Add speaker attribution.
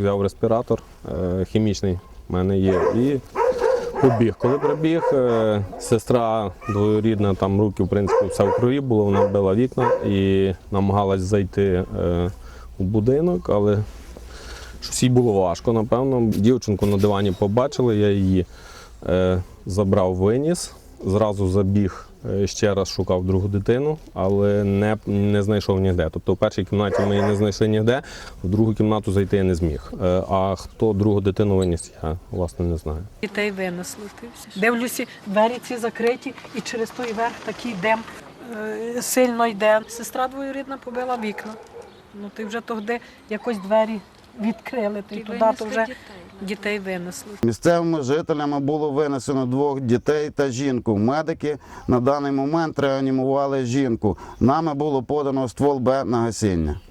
Speaker 1: Взяв респіратор е, хімічний, в мене є. І побіг. Коли прибіг, е, сестра двоюрідна, там руки, в принципі, все в крові було, вона била вікна і намагалась зайти е, у будинок, але щось було важко, напевно. Дівчинку на дивані побачили, я її забрав, виніс, зразу забіг. е, Ще раз шукав другу дитину, але не, не знайшов ніде. Тобто в першій кімнаті ми її не знайшли ніде, в другу кімнату зайти я не зміг. Е, А хто другу дитину виніс, я власне не знаю.
Speaker 2: Дітей винесли. Дивлюся, двері ці закриті, і через той верх такий дим е, сильно йде. Сестра двоюрідна побила вікна. Ну ти вже тоді якось двері відкрили, ти туди то вже дітей винесли.
Speaker 3: Місцевими жителями було винесено двох дітей та жінку. Медики на даний момент реанімували жінку. Нами було подано ствол Б на гасіння.